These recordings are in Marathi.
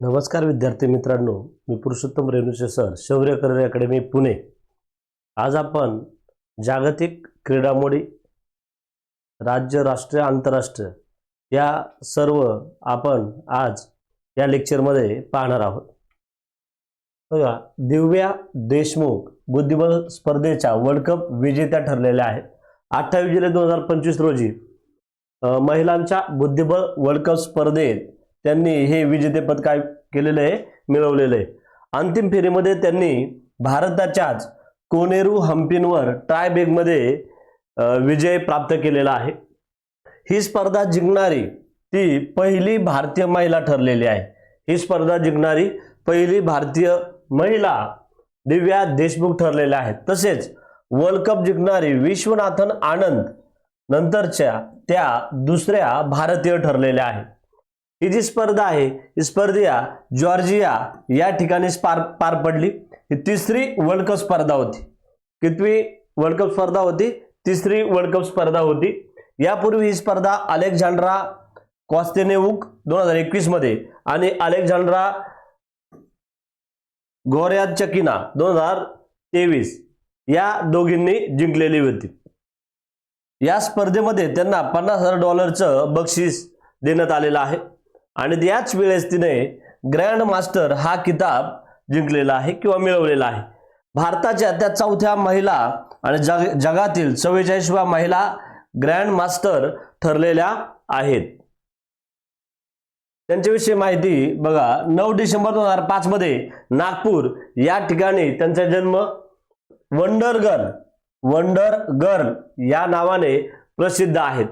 नमस्कार विद्यार्थी मित्रांनो मी Purushottam Renuche sir Shaurya career academy Pune. आज आपण जागतिक क्रीडामोडी राज्य राष्ट्रीय आंतरराष्ट्रीय या सर्व आपण आज या लेक्चरमध्ये पाहणार आहोत. बघा दिव्या देशमुख बुद्धिबळ स्पर्धेच्या वर्ल्ड कप विजेत्या ठरलेल्या आहेत. अठ्ठावीस जुलै दोन हजार पंचवीस रोजी महिलांच्या बुद्धिबळ वर्ल्ड कप स्पर्धेत त्यांनी हे विजेतेपद काय केलेलं आहे? मिळवलेलं आहे. अंतिम फेरीमध्ये त्यांनी भारताच्याच कोनेरू हम्पींवर ट्राय बेगमध्ये विजय प्राप्त केलेला आहे. ही स्पर्धा जिंकणारी ती पहिली भारतीय महिला ठरलेली आहे. ही स्पर्धा जिंकणारी पहिली भारतीय महिला दिव्या देशमुख ठरलेल्या आहेत. तसेच वर्ल्ड कप जिंकणारी विश्वनाथन आनंद नंतरच्या त्या दुसऱ्या भारतीय ठरलेल्या आहेत. ही जी स्पर्धा आहे ही स्पर्धा जॉर्जिया या ठिकाणी पार पार पडली. ही तिसरी वर्ल्ड कप स्पर्धा होती. कितवी वर्ल्ड कप स्पर्धा होती? तिसरी वर्ल्ड कप स्पर्धा होती. यापूर्वी ही स्पर्धा अलेक्झांड्रा कॉस्तेनेवुक दोन हजार एकवीसमध्ये आणि अलेक्झांड्रा गोऱ्याद चकिना दोन हजार तेवीस या दोघींनी जिंकलेली होती. या स्पर्धेमध्ये त्यांना पन्नास हजार डॉलरचं बक्षीस देण्यात आलेलं आहे. आणि याच वेळेस तिने ग्रँड मास्टर हा किताब जिंकलेला आहे किंवा मिळवलेला आहे. भारताच्या त्या चौथ्या महिला आणि जग जगातील चव्वेचाळीसव्या महिला ग्रँड मास्टर ठरलेल्या आहेत. त्यांच्याविषयी माहिती बघा नऊ डिसेंबर दोन हजार पाच मध्ये नागपूर या ठिकाणी त्यांचा जन्म वंडर गर्ल वंडर गर्ल या नावाने प्रसिद्ध आहेत.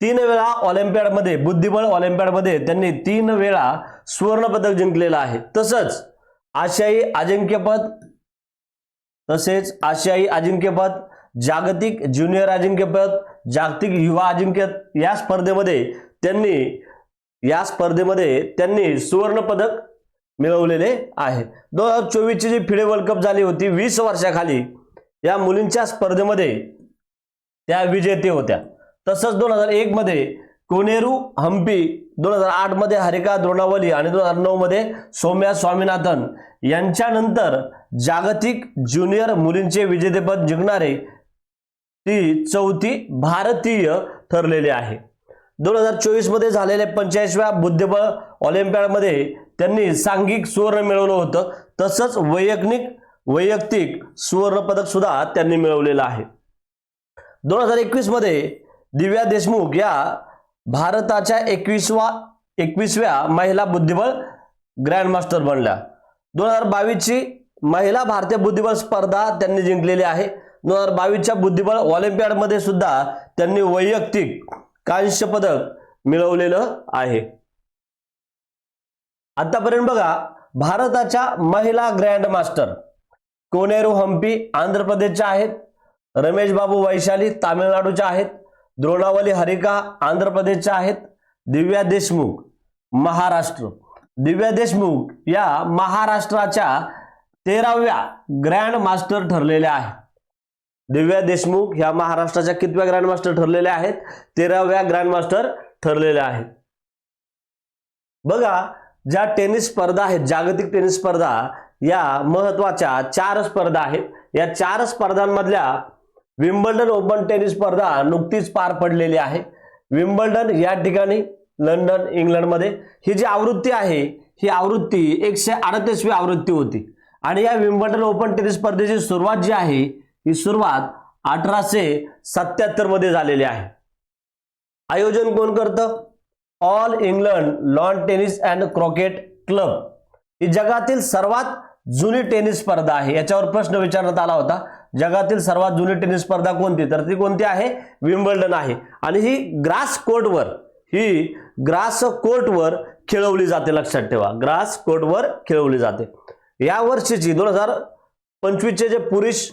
तीन वेळा ऑलिम्पियाडमध्ये बुद्धिबळ ऑलिम्पियाडमध्ये त्यांनी तीन वेळा सुवर्ण पदक जिंकलेलं आहे. तसंच आशियाई अजिंक्यपद तसेच आशियाई अजिंक्यपद जागतिक ज्युनियर अजिंक्यपद जागतिक युवा अजिंक्य या स्पर्धेमध्ये त्यांनी या स्पर्धेमध्ये त्यांनी सुवर्ण पदक मिळवलेले आहे. दोन हजार चोवीसची जी फिडे वर्ल्ड कप झाली होती वीस वर्षाखाली या मुलींच्या स्पर्धेमध्ये त्या विजेते होत्या. तसंच दोन हजार एक मध्ये कोनेरू हम्पी दोन हजार आठमध्ये हरिका द्रोणावली आणि दोन हजार नऊ मध्ये सौम्या स्वामीनाथन यांच्यानंतर जागतिक ज्युनियर मुलींचे विजेतेपद जिंकणारे ती चौथी भारतीय ठरलेली आहे. दोन हजार चोवीसमध्ये झालेल्या पंचेचाळीसव्या बुद्धिबळ ऑलिम्पियाडमध्ये त्यांनी सांघिक सुवर्ण मिळवलं होतं. तसंच वैयक्तिक वैयक्तिक सुवर्णपदकसुद्धा सुद्धा त्यांनी मिळवलेलं आहे. दोन हजार एकवीसमध्ये दिव्या देशमुख या भारताच्या एकवीसवा एकवीसव्या महिला बुद्धिबळ ग्रँडमास्टर बनल्या. दोन हजार बावीसची महिला भारतीय बुद्धिबळ स्पर्धा त्यांनी जिंकलेली आहे. दोन हजार बावीसच्या बुद्धिबळ ऑलिम्पियाडमध्ये सुद्धा त्यांनी वैयक्तिक कांस्य पदक मिळवलेलं आहे. आतापर्यंत बघा भारताच्या महिला ग्रँड मास्टर कोनेरू हम्पी आंध्र प्रदेशच्या आहेत. रमेश बाबू वैशाली तामिळनाडूच्या आहेत. द्रोणावली हरिका आंध्र प्रदेशच्या आहेत. दिव्या देशमुख महाराष्ट्र. दिव्या देशमुख या महाराष्ट्राच्या तेराव्या ग्रँड मास्टर ठरलेल्या आहेत. दिव्या देशमुख ह्या महाराष्ट्राच्या कितव्या ग्रँड मास्टर ठरलेल्या आहेत? तेराव्या ग्रँड मास्टर ठरलेल्या आहेत. बघा ज्या टेनिस स्पर्धा आहेत जागतिक टेनिस स्पर्धा या महत्त्वाच्या चार स्पर्धा आहेत. या चार स्पर्धांमधल्या विम्बल्डन ओपन टेनिस स्पर्धा नुकतीच पार पडलेली आहे. विम्बल्डन या ठिकाणी लंडन इंग्लंडमध्ये. ही जी आवृत्ती आहे ही आवृत्ती एकशे अडतीसवी आवृत्ती होती. आणि या विम्बल्डन ओपन टेनिस स्पर्धेची सुरुवात जी आहे ही सुरुवात अठराशे सत्याहत्तरमध्ये झालेली आहे. आयोजन कोण करतं? All England lawn tennis and croquet club. ही जगातील सर्वात जुनी टेनिस स्पर्धा आहे. याच्यावर प्रश्न विचारण्यात आला होता. जगातील सर्वात जुनी टेनिस स्पर्धा कोणती? तर ती कोणती आहे? विम्बल्डन आहे. आणि ही ग्रास कोर्टवर ही ग्रास कोर्टवर खेळवली जाते. लक्षात ठेवा ग्रास कोर्टवर खेळवली जाते. या वर्षीची दोन हजार पंचवीसचे जे पुरुष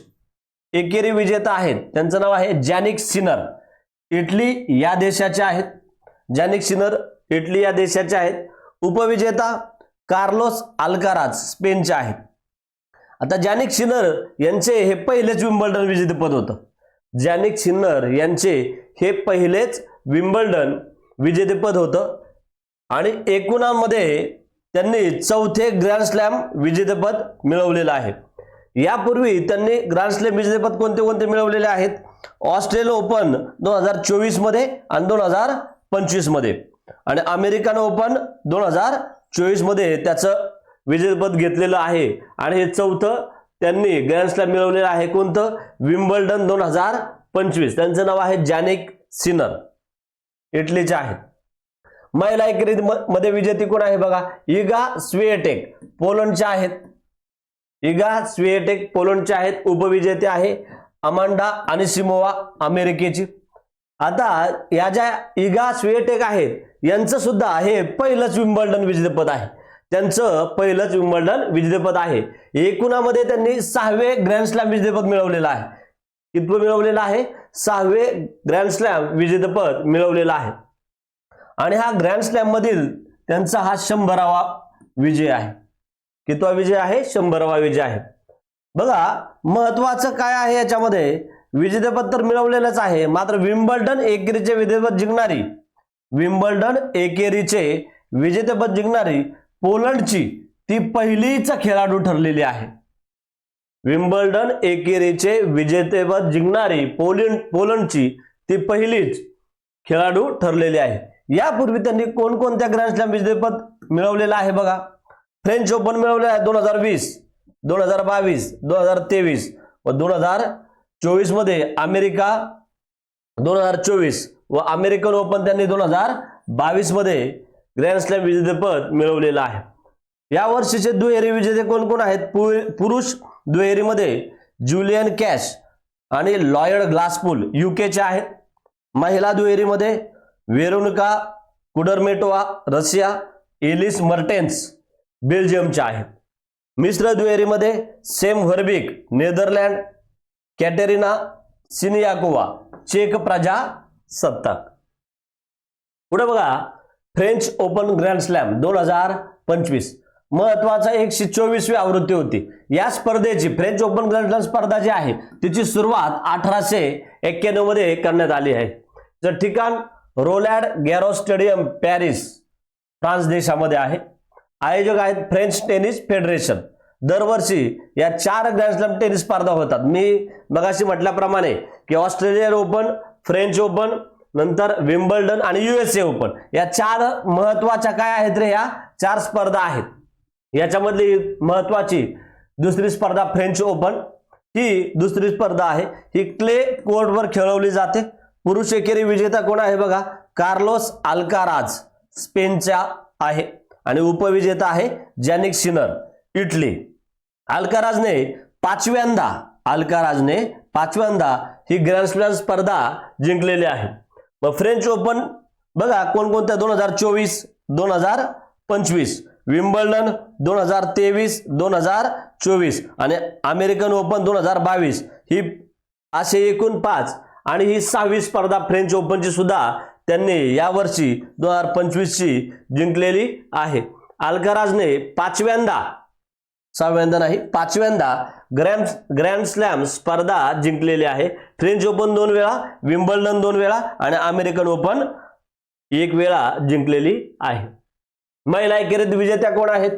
एकेरी विजेता आहेत त्यांचं नाव आहे जॅनिक सिनर. इटली या देशाचे आहेत. जॅनिक सिनर इटली या देशाचे आहेत. उपविजेता कार्लोस अल्काराज स्पेनचे आहेत. आता जॅनिक शिनर यांचे हे पहिलेच विम्बल्डन विजेतेपद होतं. जॅनिक शिन्नर यांचे हे पहिलेच विम्बल्डन विजेतेपद होतं. आणि एकूणामध्ये त्यांनी चौथे ग्रँड स्लॅम विजेतेपद मिळवलेलं आहे. यापूर्वी त्यांनी ग्रँड स्लॅम विजेतेपद कोणते कोणते मिळवलेले आहेत? ऑस्ट्रेलिया ओपन दोन हजार चोवीसमध्ये आणि दोन हजार पंचवीसमध्ये आणि अमेरिकन ओपन दोन हजार चोवीसमध्ये त्याचं विजेतेपद घेतलेलं आहे. आणि हे चौथं त्यांनी ग्रँडस्लॅम मिळवलेलं आहे. कोणतं? विम्बल्डन दोन हजार पंचवीस. त्यांचं नाव आहे जॅनिक सिनर. इटलीचे आहेत. महिला एकेरी म- मध्ये विजेती कोण आहे बघा? इगा स्वेटेक पोलंडच्या आहेत. इगा स्वेटेक पोलंडच्या आहेत. उपविजेते आहे अमांडा आणि सिमोवा अमेरिकेची. आता या ज्या इगा स्वेटेक आहेत यांचं सुद्धा हे पहिलंच विम्बल्डन विजेतेपद आहे. त्यांचं पहिलंच विम्बल्डन विजेतेपद आहे. एकूणामध्ये त्यांनी सहावे ग्रँड स्लॅम विजेतेपद मिळवलेलं आहे. कितवं मिळवलेलं आहे? सहावे ग्रँड स्लॅम विजेतेपद मिळवलेलं आहे. आणि हा ग्रँड स्लॅम मधील त्यांचा हा शंभरावा विजय आहे. कितवा विजय आहे? शंभरावा विजय आहे. बघा महत्वाचं काय आहे याच्यामध्ये? विजेतेपद तर मिळवलेलंच आहे मात्र विम्बल्डन एकेरीचे विजेतेपद जिंकणारी विम्बल्डन एकेरीचे विजेतेपद जिंकणारी पोलंडची ती पहिलीच खेळाडू ठरलेली आहे. विम्बल्डन एकेरीचे विजेतेपद जिंकणारी पोलंड पोलंडची ती पहिलीच खेळाडू ठरलेली आहे. यापूर्वी त्यांनी कोणकोणत्या ग्रँडस्लॅम विजेतेपद मिळवलेलं आहे बघा. फ्रेंच ओपन मिळवले आहे दोन हजार वीस दोन हजार बावीस दोन हजार तेवीस व दोन हजार चोवीसमध्ये अमेरिका दोन हजार चोवीस व अमेरिकन ओपन त्यांनी दोन हजार बावीसमध्ये ग्रँडस्लॅम विजेतेपद मिळवलेलं आहे. या वर्षीचे दुहेरी विजेते कोण कोण आहेत? पु- पुरुष दुहेरीमध्ये ज्युलियन कॅश आणि लॉयड ग्लासपूल युकेचे आहेत. महिला दुहेरीमध्ये Veronika Kudermetova Russia Elise Mertens बेल्जियमच्या आहेत. मिश्र दुहेरीमध्ये Sem Verbeek Netherland Katerina Siniakova check प्रजासत्ताक पुढे बघा फ्रेंच ओपन ग्रँड स्लॅम दोन हजार पंचवीस. महत्त्वाचा एकशे चोवीसवी आवृत्ती होती. या स्पर्धेची फ्रेंच ओपन ग्रँड स्लॅम स्पर्धा जी आहे तिची सुरुवात अठराशे एक्क्याण्णवमध्ये करण्यात आली आहे. जर ठिकाण Roland Garros stadium Paris France देशामध्ये आहे. आयोजक आहेत फ्रेंच टेनिस फेडरेशन. दरवर्षी या चार ग्रँड स्लॅम टेनिस स्पर्धा होतात. मी मगाशी म्हटल्याप्रमाणे की ऑस्ट्रेलियन ओपन फ्रेंच ओपन नंतर विम्बल्डन आणि युएसए ओपन. या चार महत्त्वाच्या काय आहेत रे या? चार स्पर्धा आहेत. याच्यामधली महत्वाची दुसरी स्पर्धा फ्रेंच ओपन. ही दुसरी स्पर्धा आहे. ही क्ले कोर्टवर खेळवली जाते. पुरुष एकेरी विजेता कोण आहे बघा? कार्लोस अल्काराज स्पेनचा आहे. आणि उपविजेता आहे जॅनिक सिनर इटली. अल्काराजने पाचव्यांदा अल्काराजने पाचव्यांदा ही ग्रँड स्लॅम स्पर्धा जिंकलेली आहे. मग फ्रेंच ओपन बघा कोणकोणत्या दोन हजार चोवीस दोन हजार पंचवीस. विम्बल्डन दोन हजार तेवीस दोन हजार चोवीस. आणि अमेरिकन ओपन दोन हजार बावीस. ही असे एकूण पाच. आणि ही सहावी स्पर्धा फ्रेंच ओपनची सुद्धा त्यांनी यावर्षी दोन हजार पंचवीसची जिंकलेली आहे. अल्काराजने पाचव्यांदा सहाव्यांदा नाही पाचव्यांदा ग्रँड ग्रँड स्लॅम स्पर्धा जिंकलेली आहे. फ्रेंच ओपन दोन वेळा विम्बल्डन दोन वेळा आणि अमेरिकन ओपन एक वेळा जिंकलेली आहे. महिला एकेरीत विजेत्या कोण आहेत?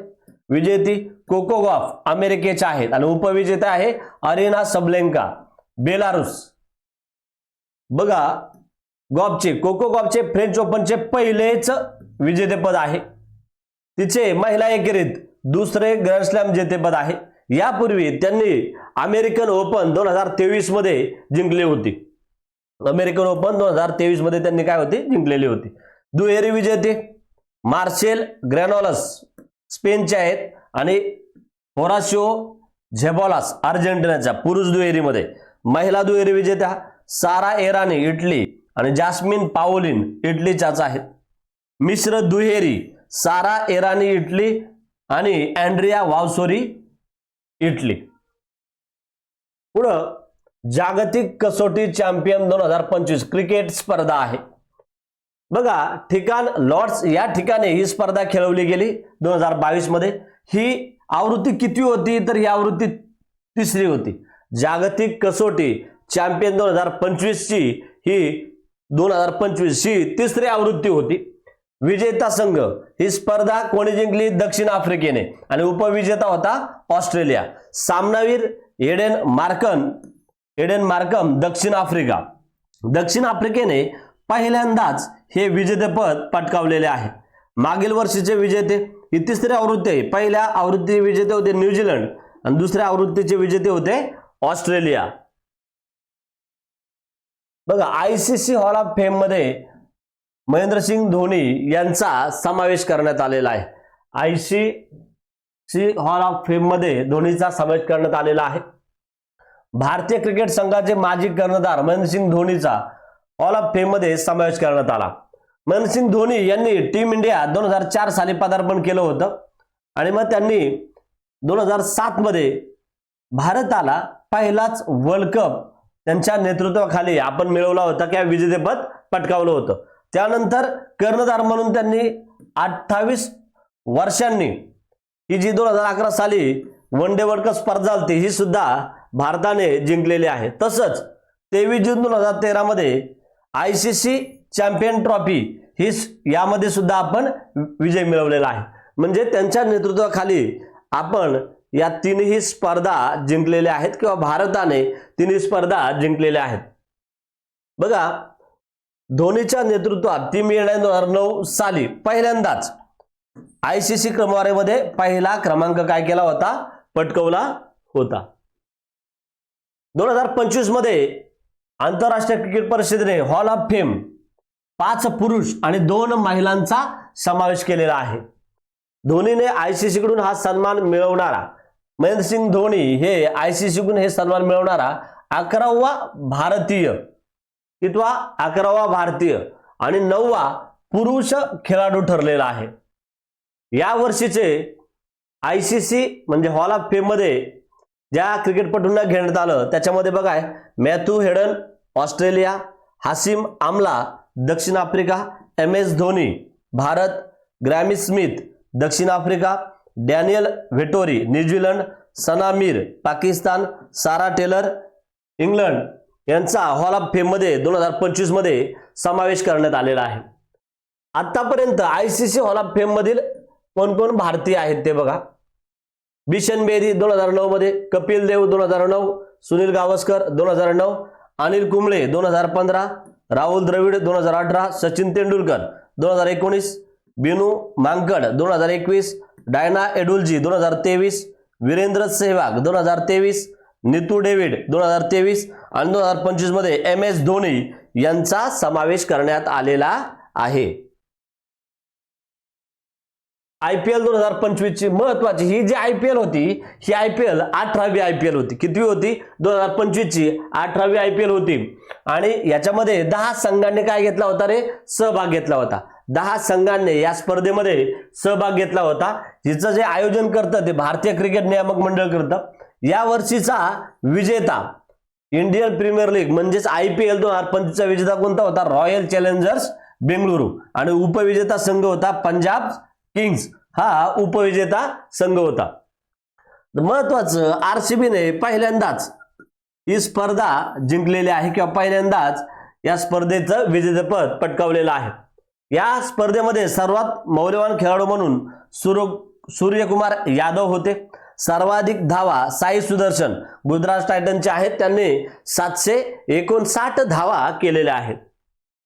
विजेती कोको गॉफ अमेरिकेच्या आहेत आणि उपविजेता आहे अरेना सबलेंका बेलारुस. बघा गॉफचे कोको गॉफचे फ्रेंच ओपनचे पहिलेच विजेतेपद आहे. तिचे महिला एकेरीत दुसरे ग्रँड स्लॅम जेतेपद आहे. यापूर्वी त्यांनी अमेरिकन ओपन दोन हजार तेवीसमध्ये जिंकली होती. अमेरिकन ओपन दोन हजार तेवीसमध्ये त्यांनी काय होती? जिंकलेली होती. दुहेरी विजेते मार्शेल ग्रॅनोलस स्पेनचे आहेत आणि होराशिओ झेबॉलास अर्जेंटिनाच्या पुरुष दुहेरीमध्ये. महिला दुहेरी विजेत्या सारा एरानी इटली आणि जास्मिन पाओलिन इटलीच्याच आहेत. मिश्र दुहेरी सारा एरानी इटली आणि अँड्रिया वावसोरी इटली. पुढं जागतिक कसोटी चॅम्पियन दोन हजार पंचवीस क्रिकेट स्पर्धा आहे. बघा ठिकाण लॉर्ड्स या ठिकाणी ही स्पर्धा खेळवली गेली दोन हजार बावीसमध्ये. ही आवृत्ती किती होती? तर ही आवृत्ती तिसरी होती. जागतिक कसोटी चॅम्पियन दोन हजार पंचवीस ची ही दोन हजार पंचवीस ही तिसरी आवृत्ती होती. विजेता संघ. ही स्पर्धा कोणी जिंकली? दक्षिण आफ्रिकेने. आणि उपविजेता होता ऑस्ट्रेलिया. सामनावीर एडेन मार्कन एडेन मार्कम दक्षिण आफ्रिका. दक्षिण आफ्रिकेने पहिल्यांदाच हे विजेतेपद पटकावलेले आहे. मागील वर्षीचे विजेते ही तिसरी आवृत्ती आहे. पहिल्या आवृत्ती विजेते होते न्यूझीलंड आणि दुसऱ्या आवृत्तीचे विजेते होते ऑस्ट्रेलिया. बघा I C C hall of फेममध्ये Mahendra Singh Dhoni यांचा समावेश करण्यात आलेला आहे. I C C hall of फेममध्ये धोनीचा समावेश करण्यात आलेला आहे. भारतीय क्रिकेट संघाचे माजी कर्णधार महेंद्रसिंग धोनीचा हॉल ऑफ फेममध्ये समावेश करण्यात आला. महेंद्रसिंग धोनी यांनी टीम इंडिया दोन हजार चार साली पदार्पण केलं होतं. आणि मग त्यांनी दोन हजार सात मध्ये भारताला पहिलाच वर्ल्ड कप त्यांच्या नेतृत्वाखाली आपण मिळवला होता किंवा विजेतेपद पटकावलं होतं. त्यानंतर कर्णधार म्हणून त्यांनी अठ्ठावीस वर्षांनी ही जी दोन हजार अकरा साली वन डे वर्ल्ड कप स्पर्धा झाली ही सुद्धा भारताने जिंकलेली आहे. तसंच तेवीस जून दोन हजार तेरामध्ये I C C champion trophy ही यामध्ये सुद्धा आपण विजय मिळवलेला आहे. म्हणजे त्यांच्या नेतृत्वाखाली आपण या तिन्ही स्पर्धा जिंकलेल्या आहेत किंवा भारताने तिन्ही स्पर्धा जिंकलेल्या आहेत. बघा धोनीच्या नेतृत्वात टीम इंडिया हजार नऊ साली पहिल्यांदाच आय सी सी क्रमवारीमध्ये पहिला क्रमांक काय केला होता? पटकवला होता. दोन हजार पंचवीसमध्ये आंतरराष्ट्रीय क्रिकेट परिषदेने हॉल ऑफ फेम पाच पुरुष आणि दोन महिलांचा समावेश केलेला आहे. धोनीने आयसीसी कडून हा सन्मान मिळवणारा महेंद्रसिंग धोनी हे आयसीसी कडून हे सन्मान मिळवणारा अकरावा भारतीय कितवा? अकरावा भारतीय आणि नववा पुरुष खेळाडू ठरलेला आहे. या वर्षीचे आय सी सी म्हणजे हॉल ऑफ फेममध्ये ज्या क्रिकेटपटूंना घेण्यात आलं त्याच्यामध्ये बघाय Matthew Hayden Australia Hashim Amla दक्षिण Africa M S Dhoni Bharat Graeme Smith दक्षिण Africa Daniel Vettori New Zealand Sana Mir Pakistan Sarah Taylor England यांचा हॉल ऑफ फेममध्ये दोन हजार पंचवीसमध्ये समावेश करण्यात आलेला आहे आत्तापर्यंत I C C hall of फेममधील कोण कोण भारतीय आहेत ते बघा बिशन बेदी दोन हजार नऊमध्ये कपिल देव दोन हजार नऊ सुनील गावस्कर दोन हजार नऊ अनिल कुंबळे दोन हजार पंधरा राहुल द्रविड दोन हजार अठरा सचिन तेंडुलकर दोन हजार एकोणीस बिनू मांकड दोन हजार एकवीस डायना एडुलजी दोन हजार तेवीस वीरेंद्र सेहवाग दोन हजार तेवीस नितू डेव्हिड दोन हजार तेवीस आणि दोन हजार पंचवीसमध्ये एम एस धोनी यांचा समावेश करण्यात आलेला आहे. आय पी एल दोन हजार पंचवीस ची महत्वाची ही जी आय पी एल होती ही आय पी एल अठरावी आय पी एल होती. कितवी होती? दोन हजार पंचवीस ची अठरावी आय पी एल होती. आणि याच्यामध्ये दहा संघांनी काय घेतला होता रे? सहभाग घेतला होता. दहा संघांनी या स्पर्धेमध्ये सहभाग घेतला होता. हिचं जे आयोजन करतं ते भारतीय क्रिकेट नियामक मंडळ करतं. या वर्षीचा विजेता इंडियन प्रीमियर लीग म्हणजेच आय पी एल दोन हजार पंचवीसचा विजेता कोणता होता? रॉयल चॅलेंजर्स बेंगळुरू आणि उपविजेता संघ होता पंजाब किंग्स. हा उपविजेता संघ होता. महत्वाचं आरसीबीने पहिल्यांदाच ही स्पर्धा जिंकलेली आहे किंवा पहिल्यांदाच या स्पर्धेचं विजेतेपद पटकावलेलं आहे. या स्पर्धेमध्ये सर्वात मौल्यवान खेळाडू म्हणून सूर्य सूर्यकुमार यादव होते. सर्वाधिक धावा साई सुदर्शन. गुजरात टायटनचे आहेत त्यांनी सातशे एकोणसाठ धावा केलेल्या आहेत.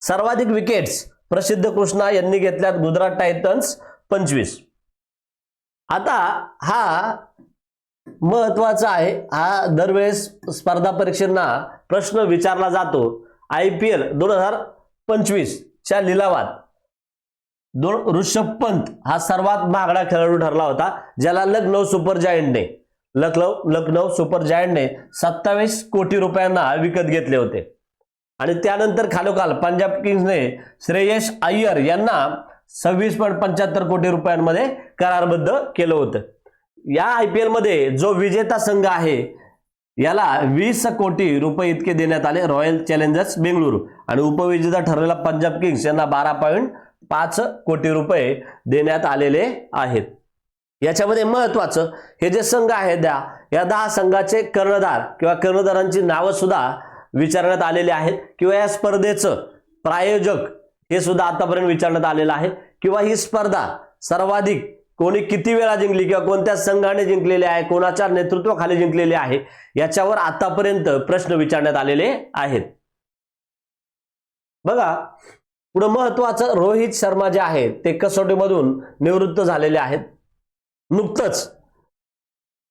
सर्वाधिक विकेट्स प्रसिद्ध कृष्णा यांनी घेतल्यात गुजरात टायटन्स पंचवीस. आता हा महत्त्वाचा आहे. हा दरवेळेस स्पर्धा परीक्षांना प्रश्न विचारला जातो. आय पी एल दोन हजार पंचवीस च्या लिलावात. दोन ऋषभ पंत हा सर्वात महागडा खेळाडू ठरला होता ज्याला लखनौ सुपर जायंटने लखनौ लखनौ सुपर जायंटने सत्तावीस कोटी रुपयांना विकत घेतले होते. आणि त्यानंतर खालोखाल पंजाब किंग्सने श्रेयस अय्यर यांना सव्वीस पॉईंट पंच्याहत्तर कोटी रुपयांमध्ये करारबद्ध केलं होतं. या आय पी मध्ये जो विजेता संघ आहे याला वीस कोटी रुपये इतके देण्यात आले रॉयल चॅलेंजर्स बेंगळुरू. आणि उपविजेता ठरलेला पंजाब किंग्स यांना बारा पॉईंट पाच कोटी रुपये देण्यात आलेले आहेत. याच्यामध्ये महत्वाचं हे जे संघ आहेत द्या या दहा संघाचे कर्णधार किंवा कर्णधारांची नावं सुद्धा विचारण्यात आलेली आहेत किंवा या स्पर्धेचं प्रायोजक हे सुद्धा आतापर्यंत विचारण्यात आलेलं आहे. किंवा ही स्पर्धा सर्वाधिक कोणी किती वेळा जिंकली किंवा कोणत्या संघाने जिंकलेली आहे कोणाच्या नेतृत्वाखाली जिंकलेली आहे याच्यावर आतापर्यंत प्रश्न विचारण्यात आलेले आहेत. बघा पुढे महत्वाचं रोहित शर्मा जे आहेत ते कसोटीमधून निवृत्त झालेले आहेत. नुकतंच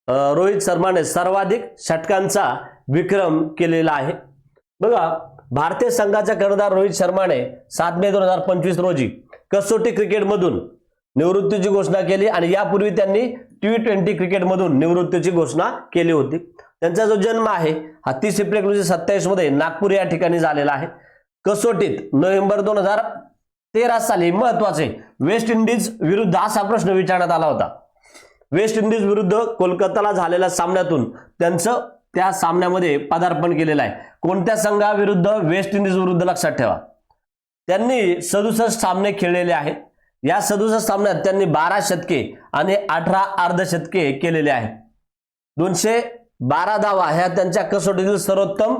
रोहित शर्माने सर्वाधिक षटकांचा विक्रम केलेला आहे. बघा भारतीय संघाचा कर्णधार रोहित शर्माने सात मे दोन हजार पंचवीस रोजी कसोटी क्रिकेटमधून निवृत्तीची घोषणा केली आणि यापूर्वी त्यांनी टी ट्वेंटी क्रिकेटमधून निवृत्तीची घोषणा केली होती. त्यांचा जो जन्म आहे हा तीस एप्रिल एकोणीसशे सत्तावीसमध्ये नागपूर या ठिकाणी झालेला आहे. कसोटीत नोव्हेंबर दोन हजार तेरा साली महत्त्वाचे वेस्ट इंडिज विरुद्ध असा प्रश्न विचारण्यात आला होता. वेस्ट इंडिज विरुद्ध कोलकाताला झालेल्या सामन्यातून त्यांचं त्या सामन्यामध्ये पदार्पण केलेलं आहे. कोणत्या संघाविरुद्ध वेस्ट इंडिज विरुद्ध लक्षात ठेवा. त्यांनी सदुसष्ट सामने खेळलेले आहेत. या सदुसष्ट सामन्यात त्यांनी बारा शतके आणि अठरा अर्धशतके केलेले आहेत. दोनशे बारा धावा ह्या त्यांच्या कसोटीतील सर्वोत्तम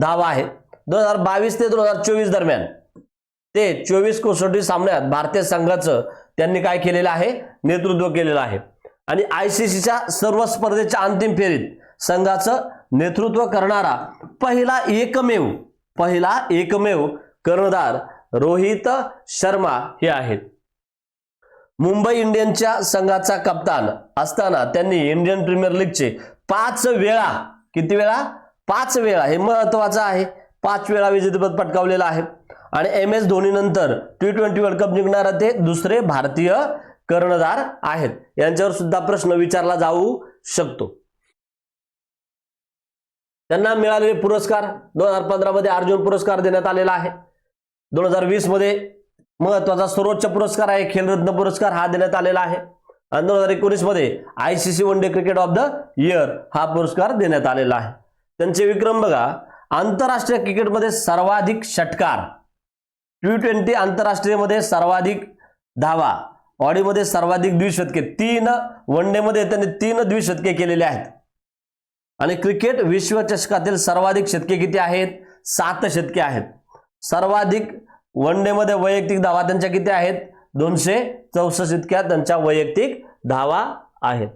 धावा आहेत. दोन हजार बावीस ते दोन हजार चोवीस दरम्यान. ते चोवीस कसोटी सामन्यात भारतीय संघाचं त्यांनी काय केलेलं आहे? नेतृत्व केलेलं आहे. आणि आय सी सीच्या सर्व स्पर्धेच्या अंतिम फेरीत संघाचं नेतृत्व करणारा पहिला एकमेव पहिला एकमेव कर्णधार रोहित शर्मा हे आहेत. मुंबई इंडियन्सच्या संघाचा कप्तान असताना त्यांनी इंडियन प्रीमियर लीगचे पाच वेळा किती वेळा? पाच वेळा हे महत्वाचं आहे. पाच वेळा विजेतेपद पटकावलेलं आहे. आणि एम एस धोनी नंतर टी ट्वेंटी वर्ल्ड कप जिंकणारा ते दुसरे भारतीय कर्णधार आहेत. यांच्यावर सुद्धा प्रश्न विचारला जाऊ शकतो. त्यांना मिळालेले पुरस्कार दोन हजार पंधरामध्ये अर्जुन पुरस्कार देण्यात आलेला आहे. दोन हजार वीसमध्ये महत्त्वाचा सर्वोच्च पुरस्कार आहे. खेलरत्न पुरस्कार हा देण्यात आलेला आहे. आणि दोन हजार एकोणीसमध्ये I C C one day cricket of the year हा पुरस्कार देण्यात आलेला आहे. त्यांचे विक्रम बघा. आंतरराष्ट्रीय क्रिकेटमध्ये सर्वाधिक षटकार. टी ट्वेंटी आंतरराष्ट्रीयमध्ये सर्वाधिक धावा. ऑडीमध्ये सर्वाधिक द्विशतके. तीन वन डेमध्ये त्यांनी तीन द्विशतके केलेले आहेत. आणि क्रिकेट विश्वचषकातील सर्वाधिक शतके किती आहेत? सात शतके आहेत. सर्वाधिक वन डेमध्ये वैयक्तिक धावा त्यांच्या किती आहेत? दोनशे चौसष्ट इतक्या त्यांच्या वैयक्तिक धावा आहेत.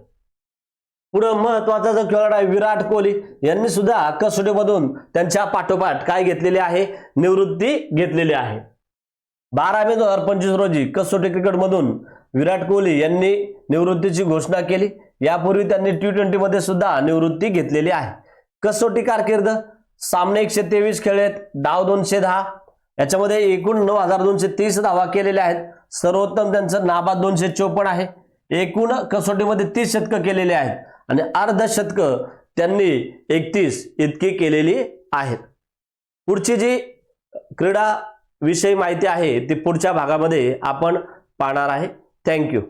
पुढे महत्त्वाचा जो खेळाडू आहे विराट कोहली यांनी सुद्धा कसोटीमधून त्यांच्या पाठोपाठ काय घेतलेली आहे? निवृत्ती घेतलेली आहे. बारा मे दोन हजार पंचवीस रोजी कसोटी क्रिकेटमधून विराट कोहली यांनी निवृत्तीची घोषणा केली. यापूर्वी त्यांनी टी ट्वेंटीमध्ये सुद्धा निवृत्ती घेतलेली आहे. कसोटी कारकीर्द सामने एकशे तेवीस खेळलेत डाव दोनशे दहा. याच्यामध्ये एकूण नऊ हजार दोनशे तीस धावा केलेल्या आहेत. सर्वोत्तम त्यांचं नाबाद दोनशे चोपन्न आहे. एकूण कसोटीमध्ये तीस शतकं केलेले आहेत. आणि अर्धशतकं त्यांनी एकतीस इतकी केलेली आहेत. पुढची जी क्रीडा विषयी माहिती आहे ती पुढच्या भागामध्ये आपण पाहणार आहे. थँक्यू